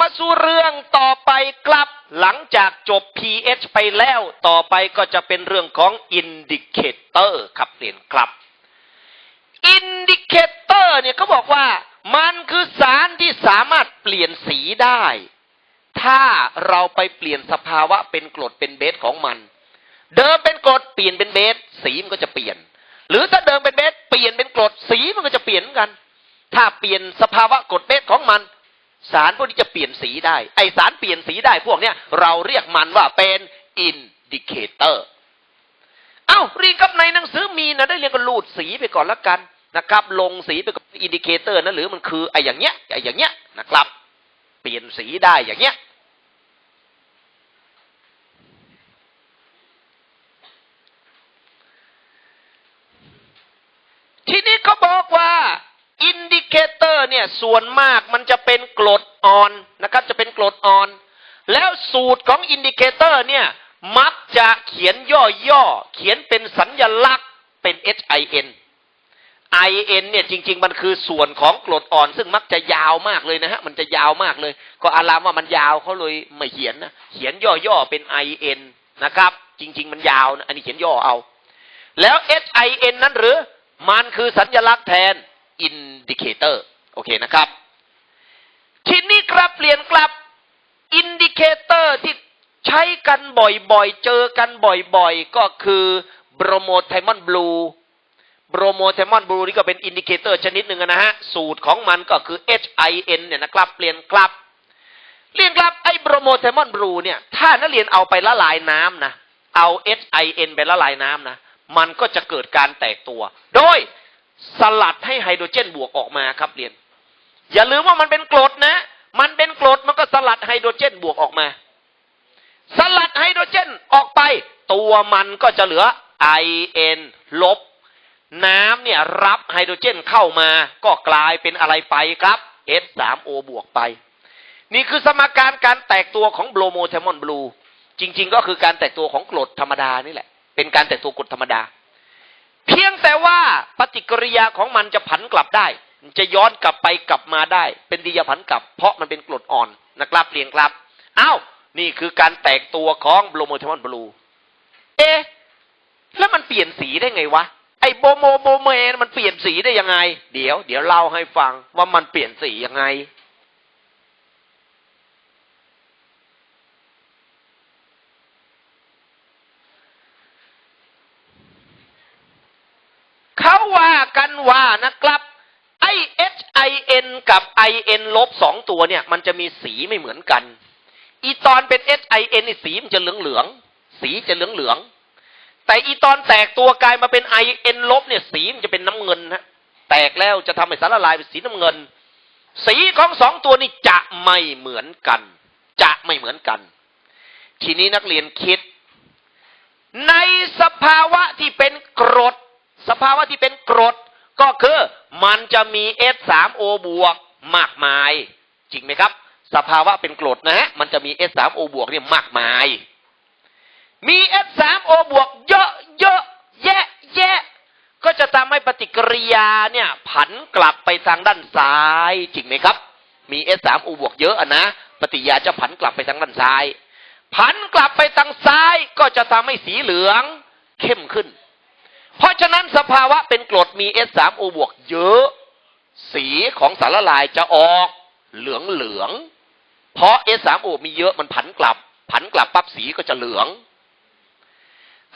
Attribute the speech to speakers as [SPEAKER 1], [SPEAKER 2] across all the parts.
[SPEAKER 1] มาสู่เรื่องต่อไปกลับ หลังจากจบ pH ไปแล้วต่อไปก็จะเป็นเรื่องของ indicator ครับเรียนครับ indicator เนี่ยเขาบอกว่ามันคือสารที่สามารถเปลี่ยนสีได้ ถ้าเราไปเปลี่ยนสภาวะเป็นกรดเป็นเบสของมัน เดิมเป็นกรดเปลี่ยนเป็นเบส สีมันก็จะเปลี่ยน หรือถ้าเดิมเป็นเบสเปลี่ยนเป็นกรดสีมันก็จะเปลี่ยนเหมือนกัน ถ้าเปลี่ยนสภาวะกรดเบสของมัน สารพวกนี้จะเปลี่ยนสีได้ ไอสารเปลี่ยนสีได้พวกเนี้ยเราเรียกมันว่าเป็นอินดิเคเตอร์ เอ้าเรียนกับในหนังสือมีนะได้เรียนก็ลูดสีไปก่อนละกันนะครับ ลงสีไปกับอินดิเคเตอร์นะหรือมันคือไออย่างเงี้ยไออย่างเงี้ยนะครับ เปลี่ยนสีได้อย่างเงี้ย ทีนี้เขาบอกว่า อินดิเคเตอร์เนี่ยส่วนมากมันจะเป็นกรดอ่อนนะครับ จะเป็นกรดอ่อน แล้วสูตรของอินดิเคเตอร์เนี่ยมักจะเขียนย่อๆ เขียนเป็นสัญญลักษณ์เป็น HIN IN เนี่ยจริง ๆ มันคือส่วนของกรดอ่อน ซึ่งมักจะยาวมากเลยนะฮะ มันจะยาวมากเลย ก็อารามว่ามันยาวเขาเลยไม่เขียนนะเขียนย่อๆเป็น IN นะครับ จริง ๆ มันยาวนะอันนี้เขียนย่อเอา แล้ว HIN นั้นหรือมันคือสัญลักษณ์แทน indicator โอเคนะครับ ทีนี้กลับเปลี่ยนกลับ indicator ที่ใช้กันบ่อยๆ เจอกันบ่อยๆ ก็คือโบรโมไทมอนบลูโบรโมไทมอนบลูนี่ก็เป็นอินดิเคเตอร์ชนิดหนึ่งนะฮะ สูตรของมันก็คือ HIN เนี่ยนะครับ เปลี่ยนกลับ เรียนครับ ไอ้โบรโมไทมอนบลูเนี่ย ถ้านักเรียนเอาไปละลายน้ำนะ เอา HIN ไปละลายน้ำนะ มันก็จะเกิดการแตกตัว โดย สลัดให้ไฮโดรเจนบวกออกมาครับเรียน อย่าลืมว่ามันเป็นกรดนะ มันเป็นกรดมันก็สลัดไฮโดรเจนบวกออกมา สลัดไฮโดรเจนออกไป ตัวมันก็จะเหลือ IN ลบ น้ำเนี่ยรับไฮโดรเจนเข้ามา ก็กลายเป็นอะไรไปครับ H3O บวกไป นี่คือสมการการแตกตัวของโบรโมไทมอนบลูจริง ๆ ก็คือการแตกตัวของกรดธรรมดานี่แหละ เป็นการแตกตัวกรดธรรมดา เพียงแต่ว่าปฏิกิริยาของมันจะผันกลับได้ จะย้อนกลับไปกลับมาได้ เป็นดียาผันกลับ เพราะมันเป็นกรดอ่อนนะครับเรียงครับอ้าวนี่คือการแตกตัวของโบรโมไทมอนบลู เอ๊ะแล้วมันเปลี่ยนสีได้ไงวะไอ้โบโมโบเมนมันเปลี่ยนสีได้ยังไง เดี๋ยว เดี๋ยวเล่าให้ฟังว่ามันเปลี่ยนสียังไง เขาว่ากันว่านะครับไอ้ HIN กับ IN ลบสองตัวเนี่ย มันจะมีสีไม่เหมือนกัน อีตอนเป็น HIN นี่สีมันจะเหลืองเหลืองสีจะเหลืองเหลืองแต่อีตอนแตกตัวกลายมาเป็น IN ลบเนี่ย สีมันจะเป็นน้ำเงินฮะแตกแล้วจะทำให้สารละลายเป็นสีน้ำเงิน สีของสองตัวนี้จะไม่เหมือนกัน จะไม่เหมือนกัน ทีนี้นักเรียนคิด ในสภาวะที่เป็นกรด สภาวะที่เป็นกรดก็คือมันจะมี S3O บวกมากมาย จริงไหมครับ สภาวะเป็นกรดนะฮะมันจะมี S3O บวกเนี่ยมากมาย มี S3O บวกเยอะเยอะแยะแยะก็จะทำให้ปฏิกิริยาเนี่ยผันกลับไปทางด้านซ้าย จริงไหมครับ มี S3O บวกเยอะอะนะ ปฏิกิริยาจะผันกลับไปทางด้านซ้าย ผันกลับไปทางซ้ายก็จะทำให้สีเหลืองเข้มขึ้น เพราะฉะนั้นสภาวะเป็นกรดมี S3O บวกเยอะ สีของสารละลายจะออกเหลืองเหลือง เพราะ S3O มีเยอะมันผันกลับ ผันกลับปั๊บสีก็จะเหลือง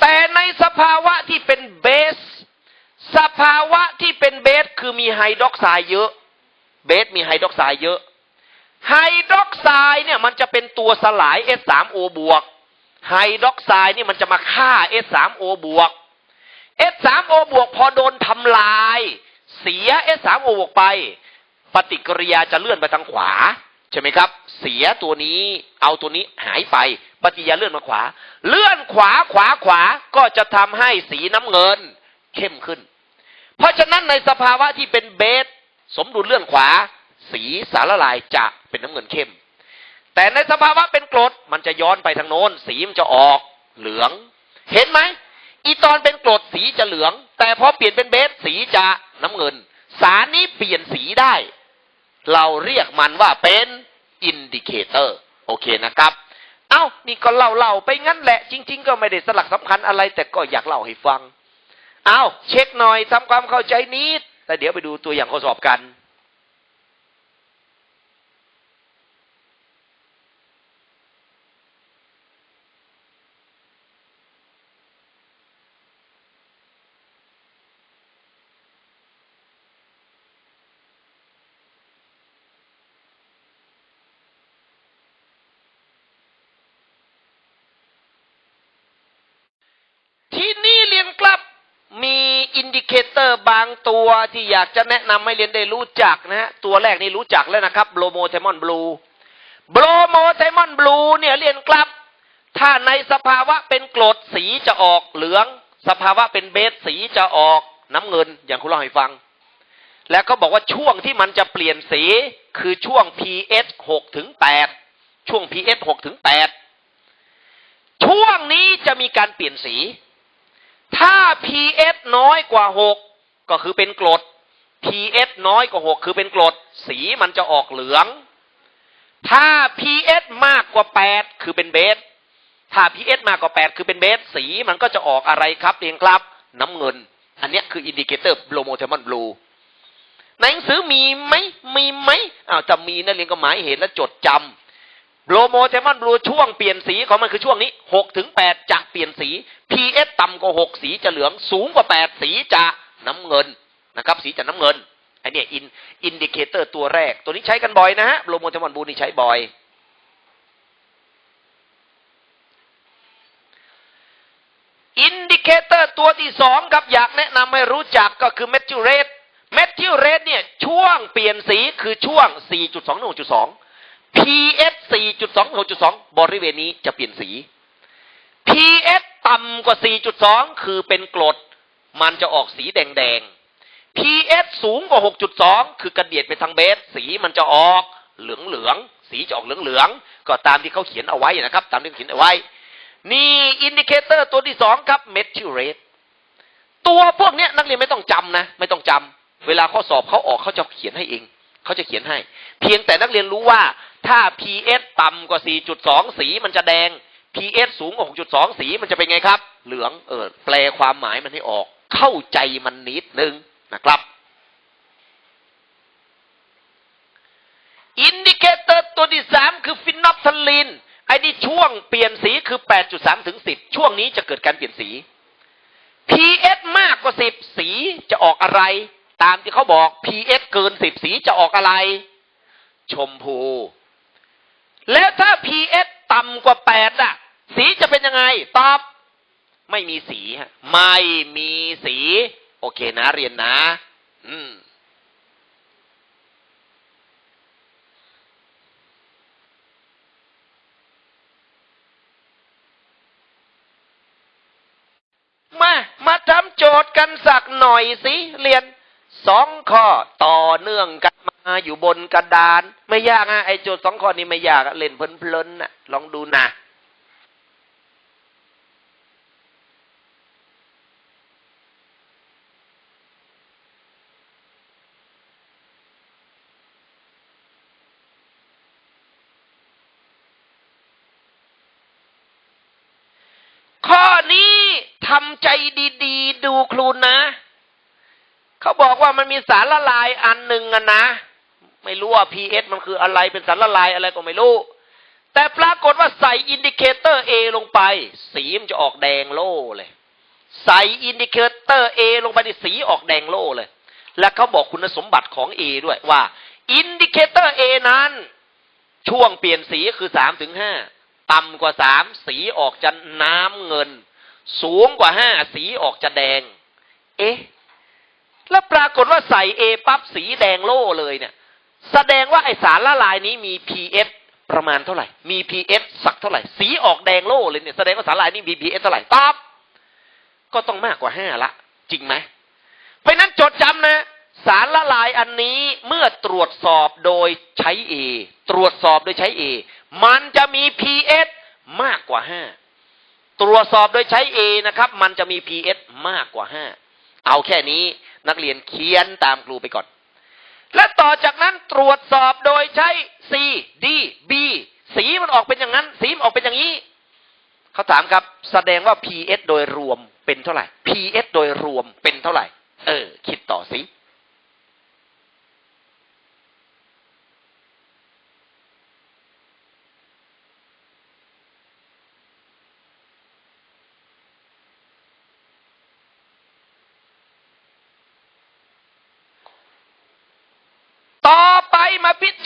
[SPEAKER 1] แต่ในสภาวะที่เป็นเบส สภาวะที่เป็นเบสคือมีไฮดรอกไซด์เยอะ เบสมีไฮดรอกไซด์เยอะไฮดรอกไซด์เนี่ยมันจะเป็นตัวสลาย S3O บวก ไฮดรอกไซด์นี่มันจะมาฆ่า S3O บวก S3O บวกพอโดนทำลาย เสีย S3O บวกไป ปฏิกิริยาจะเลื่อนไปทางขวา ใช่ไหมครับ เสียตัวนี้เอาตัวนี้หายไป ปฏิกิริยาเลื่อนมาขวา เลื่อนขวาขวาขวาก็จะทำให้สีน้ำเงินเข้มขึ้น เพราะฉะนั้นในสภาวะที่เป็นเบสสมดุลเลื่อนขวา สีสารละลายจะเป็นน้ำเงินเข้ม แต่ในสภาวะเป็นกรดมันจะย้อนไปทางโน้น สีมันจะออกเหลือง เห็นไหม อีตอนเป็นกรดสีจะเหลือง แต่พอเปลี่ยนเป็นเบสสีจะน้ำเงิน สารนี้เปลี่ยนสีได้ เราเรียกมันว่าเป็นอินดิเคเตอร์โอเคนะครับ เอ้านี่ก็เล่าเล่าๆไปงั้นแหละ จริง ๆ ก็ไม่ได้สลักสำคัญอะไร แต่ก็อยากเล่าให้ฟัง เอ้าเช็คหน่อยทำความเข้าใจนิดแต่เดี๋ยวไปดูตัวอย่างข้อสอบกัน ที่นี่เรียนครับ มี อินดิเคเตอร์บางตัวที่อยากจะแนะนำให้เรียนได้รู้จักนะฮะตัวแรกนี่รู้จักแล้วนะครับโบรโมไทมอนบลูโบรโมไทมอนบลูเนี่ยเรียนครับ ถ้าในสภาวะเป็นกรดสีจะออกเหลือง สภาวะเป็นเบสสีจะออกน้ำเงิน อย่างคุณเล่าให้ฟัง แล้วก็บอกว่าช่วงที่มันจะเปลี่ยนสีคือช่วง pH 6ถึง8ช่วง pH 6ถึง8ช่วงนี้จะมีการเปลี่ยนสี ถ้า pH น้อยกว่า 6 ก็คือเป็นกรด pH น้อยกว่า 6 คือเป็นกรด สีมันจะออกเหลือง ถ้า pH มากกว่า 8 คือเป็นเบส ถ้า pH มากกว่า 8 คือเป็นเบส สีมันก็จะออกอะไรครับเรียงครับ น้ำเงิน อันนี้คืออินดิเคเตอร์โบรโมเทมอนบลูในหนังสือมีไหมมีไหมอ้าวจะมีนักเรียนก็หมายเห็นและจดจำ โบรโมเทมอนบลูช่วงเปลี่ยนสีของมันคือช่วงนี้6ถึง8จะเปลี่ยนสี pH ต่ำกว่า6สีจะเหลืองสูงกว่า8สีจะน้ำเงินนะครับ สีจะน้ำเงินไอเนี้ยอินอินดิเคเตอร์ตัวแรก ตัวนี้ใช้กันบ่อยนะฮะโบรโมเทมอนบลูนี่ใช้บ่อยอินดิเคเตอร์ตัวที่สองครับอยากแนะนำให้รู้จักก็คือเมทิลเรตเมทิลเรตเนี่ยช่วงเปลี่ยนสีคือช่วง 4.2 pH 4.2 6.2 บริเวณนี้จะเปลี่ยนสี pH ต่ำกว่า 4.2 คือเป็นกรด มันจะออกสีแดงๆ pH สูงกว่า 6.2 คือกระเดียดไปทางเบส สีมันจะออกเหลืองๆ สีจะออกเหลืองๆ ก็ตามที่เขาเขียนเอาไว้นะครับ ตามที่เขียนเอาไว้ นี่อินดิเคเตอร์ตัวที่สองครับเมทิลเรตตัวพวกนี้นักเรียนไม่ต้องจำนะ ไม่ต้องจำ เวลาข้อสอบเขาออกเขาจะเขียนให้เอง เขาจะเขียนให้ เพียงแต่นักเรียนรู้ว่า ถ้า pH ต่ำกว่า 4.2 สีมันจะแดง pH สูงกว่า 6.2 สีมันจะเป็นไงครับ เหลือง เออ แปลความหมายมันให้ออก เข้าใจมันนิดนึงนะครับ อินดิเคเตอร์ตัวที่สามคือฟินอลทาลีนไอ้นี่ช่วงเปลี่ยนสีคือ 8.3 ถึง 10 ช่วงนี้จะเกิดการเปลี่ยนสี pH มากกว่า 10 สีจะออกอะไร ตามที่เขาบอก pH เกิน 10 สีจะออกอะไร ชมพู แล้วถ้า pH ต่ำกว่า8อะ สีจะเป็นยังไง ตอบ ไม่มีสีฮะไม่มีสี โอเคนะ เรียนนะ อืมมามาทำโจทย์กันสักหน่อยสิ เรียนสองข้อต่อเนื่องกัน มาอยู่บนกระดาน ไม่ยากอะไอโจทย์สองข้อนี้ไม่ยากเล่นเพลินๆนะลองดูนะข้อนี้ทำใจดีๆ ดูครูนะ เขาบอกว่ามันมีสารละลายอันหนึ่งอะนะ ไม่รู้ว่า pH มันคืออะไรเป็นสารละลายอะไรก็ไม่รู้ แต่ปรากฏว่าใส่อินดิเคเตอร์ A ลงไป สีมันจะออกแดงโล่เลย ใส่อินดิเคเตอร์ A ลงไปในสีออกแดงโล่เลย และเขาบอกคุณสมบัติของ A ด้วยว่าอินดิเคเตอร์ A นั้น ช่วงเปลี่ยนสีคือสามถึงห้าต่ำกว่าสามสีออกจะน้ำเงิน สูงกว่าห้าสีออกจะแดง เอ๊ะ แล้วปรากฏว่าใส่เอปั๊บสีแดงโล่เลยเนี่ย แสดงว่าไอสารละลายนี้มี pH ประมาณเท่าไหร่ มี pH สักเท่าไหร่ สีออกแดงโล่เลยเนี่ย แสดงว่าสารละลายนี้มี pH เท่าไหร่ตอบ ก็ต้องมากกว่าห้าละ จริงไหม เพราะนั้นจดจำนะ สารละลายอันนี้เมื่อตรวจสอบโดยใช้ A ตรวจสอบโดยใช้ A มันจะมี pH มากกว่า5ตรวจสอบโดยใช้ A นะครับ มันจะมี pH มากกว่า5เอาแค่นี้นักเรียนเขียนตามครูไปก่อน และต่อจากนั้นตรวจสอบโดยใช้ C D B สีมันออกเป็นอย่างนั้น สีมันออกเป็นอย่างนี้ เขาถามครับ แสดงว่า PS โดยรวมเป็นเท่าไหร่ PS โดยรวมเป็นเท่าไหร่ เออ คิดต่อสิ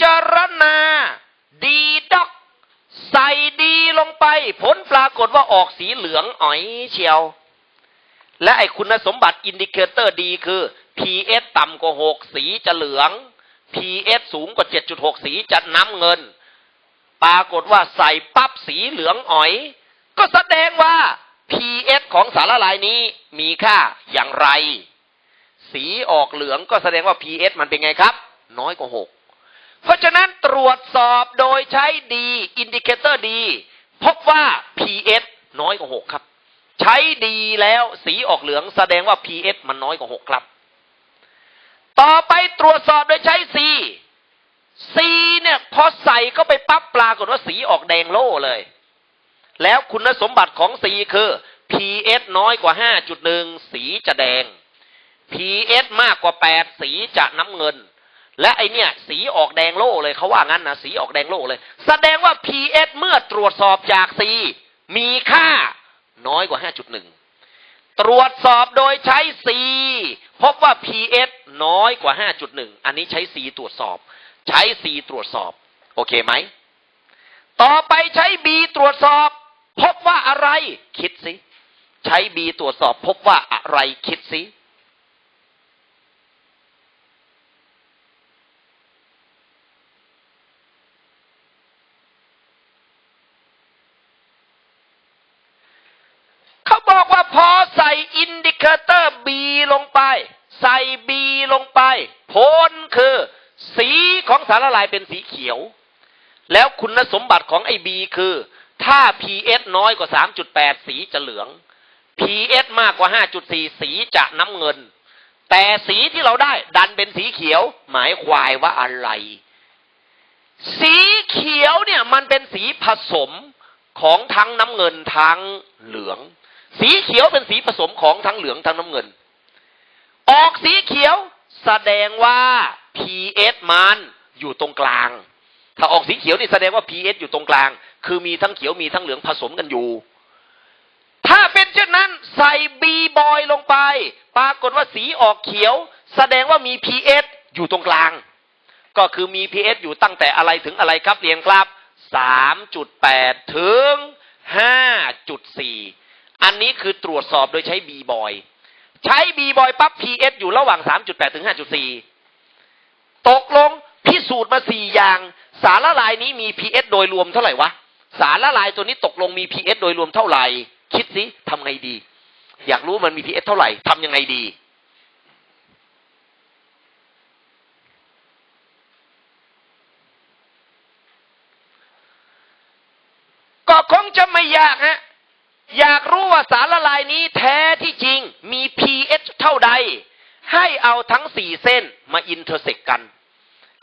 [SPEAKER 1] จารณา ดีด็อก ใส่ดีลงไป ผลปรากฏว่าออกสีเหลืองอ๋อยเชียว และไอคุณสมบัติอินดิเคเตอร์ดีคือ PS ต่ำกว่า 6 สีจะเหลือง PS สูงกว่า 7.6 สีจะน้ำเงิน ปรากฏว่าใส่ปั๊บสีเหลืองอ๋อย ก็แสดงว่า PS ของสารละลายนี้มีค่าอย่างไร สีออกเหลืองก็แสดงว่า PS มันเป็นไงครับ น้อยกว่า 6 เพราะฉะนั้นตรวจสอบโดยใช้ดีอินดิเคเตอร์ดีพบว่า PS น้อยกว่า 6 ครับ ใช้ดีแล้วสีออกเหลืองแสดงว่า PS มันน้อยกว่า 6 ครับ ต่อไปตรวจสอบโดยใช้ C C เนี่ยพอใส่เข้าไปปั๊บปรากฏว่าสีออกแดงโล่เลย แล้วคุณสมบัติของ C คือ PS น้อยกว่า 5.1 สีจะแดง PS มากกว่า 8 สีจะน้ำเงิน และไอเนี่ย สีออกแดงโล่เลยเขาว่างั้นนะสีออกแดงโล่เลย แสดงว่า PS เมื่อตรวจสอบจาก C มีค่าน้อยกว่า 5.1 ตรวจสอบโดยใช้ C พบว่า PS น้อยกว่า 5.1 อันนี้ใช้ C ตรวจสอบ ใช้ C ตรวจสอบ โอเคไหม ต่อไปใช้ B ตรวจสอบ พบว่าอะไร คิดสิ ใช้ B ตรวจสอบ พบว่าอะไรคิดสิ เขาบอกว่าพอใส่อินดิเคเตอร์ B ลงไป ใส่ B ลงไป ผลคือ สีของสารละลายเป็นสีเขียว แล้วคุณสมบัติของไอ้ B คือ ถ้า PS น้อยกว่า 3.8 สีจะเหลือง PS มากกว่า 5.4 สีจะน้ำเงิน แต่สีที่เราได้ดันเป็นสีเขียว หมายควายว่าอะไร สีเขียวเนี่ยมันเป็นสีผสมของทั้งน้ำเงินทั้งเหลือง สีเขียวเป็นสีผสมของทั้งเหลืองทั้งน้ำเงิน ออกสีเขียว แสดงว่า PS มันอยู่ตรงกลาง ถ้าออกสีเขียวนี่แสดงว่า PS อยู่ตรงกลาง คือมีทั้งเขียวมีทั้งเหลืองผสมกันอยู่ ถ้าเป็นเช่นนั้นใส่ B บอยลงไป ปรากฏว่าสีออกเขียว แสดงว่ามี PS อยู่ตรงกลาง ก็คือมี PS อยู่ตั้งแต่อะไรถึงอะไรครับเรียนครับ3.8 ถึง 5.4 อันนี้คือตรวจสอบโดยใช้ B บอย ใช้ B บอยปั๊บ PS อสอยู่ระหว่าง 3.8 ถึง 5.4 ตกลงพิสูจน์มา4อย่าง สารละลายนี้มี PS โดยรวมเท่าไหร่วะ สารละลายตัวนี้ตกลงมี PS โดยรวมเท่าไหร่ คิดสิทำไงดี อยากรู้มันมี PS เท่าไหร่ทำยังไงดี ก็คงจะไม่ยากฮะ อยากรู้ว่าสารละลายนี้แท้ที่จริงมี pH เท่าใด ให้เอาทั้งสี่เส้นมาอินเทอร์เซกกัน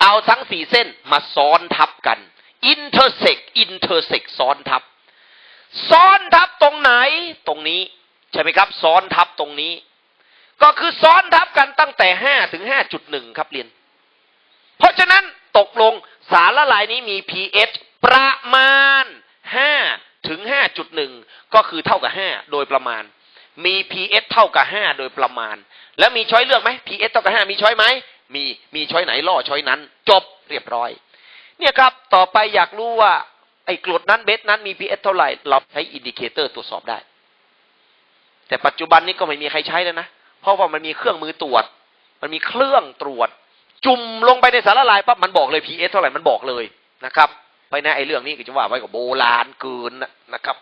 [SPEAKER 1] เอาทั้งสี่เส้นมาซ้อนทับกันอินเทอร์เซกอินเทอร์เซกซ้อนทับ ซ้อนทับตรงไหนตรงนี้ใช่ไหมครับ ซ้อนทับตรงนี้ ก็คือซ้อนทับกันตั้งแต่ห้าถึงห้าจุดหนึ่งครับเรียน เพราะฉะนั้นตกลงสารละลายนี้มี pH ประมาณ5 ถึง 5.1 ก็คือเท่ากับ 5 โดยประมาณ มี pH เท่ากับ 5 โดยประมาณ แล้วมีช้อยเลือกไหม pH เท่ากับ 5 มีช้อยไหม มี มีช้อยไหนล่อช้อยนั้น จบเรียบร้อย เนี่ยครับ ต่อไปอยากรู้ว่า ไอ้กรดนั้นเบสนั้นมี pH เท่าไหร่ เราใช้อินดิเคเตอร์ตรวจสอบได้ แต่ปัจจุบันนี้ก็ไม่มีใครใช้แล้วนะ เพราะว่ามันมีเครื่องมือตรวจ มันมีเครื่องตรวจ จุ่มลงไปในสารละลายปั๊บมันบอกเลย pH เท่าไหร่ มันบอกเลยนะครับ ไปนะไอ้เรื่องนี้ก็จะว่าไว้กับโบราณเกินนะครับ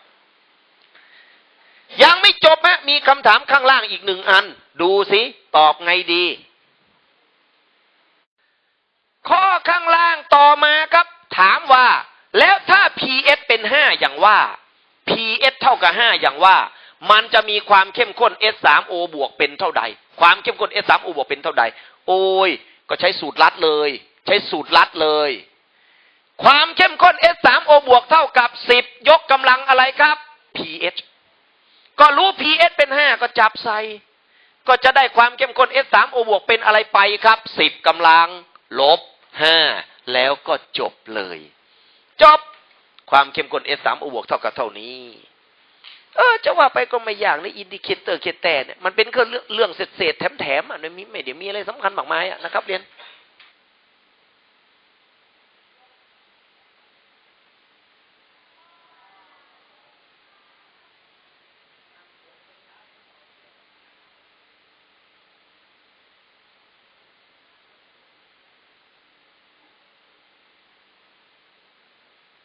[SPEAKER 1] ยังไม่จบฮะมีคำถามข้างล่างอีกหนึ่งอัน ดูสิตอบไงดี ข้อข้างล่างต่อมาครับ ถามว่า แล้วถ้า pH เป็น5อย่างว่า pH เท่ากับ5อย่างว่า มันจะมีความเข้มข้น S3O บวกเป็นเท่าใด ความเข้มข้น S3O บวกเป็นเท่าใด โอ้ย ก็ใช้สูตรลัดเลย ใช้สูตรลัดเลย ความเข้มข้น S3O บวกเท่ากับ 10 ยกกำลังอะไรครับ PS ก็รู้ pH เป็น 5 ก็จับใส่ ก็จะได้ความเข้มข้น S3O บวกเป็นอะไรไปครับ 10กำลัง ลบ 5 แล้วก็จบเลย จบความเข้มข้น S3O บวกเท่ากับเท่านี้ เออจะว่าไปก็ไม่อย่างในอินดิเคเตอร์เคแต่เนี่ยมันเป็นแค่เรื่องเรื่องเศษๆแถมๆอะไม่มีไม่เดี๋ยวมีอะไรสำคัญมากมายอะนะครับเรียน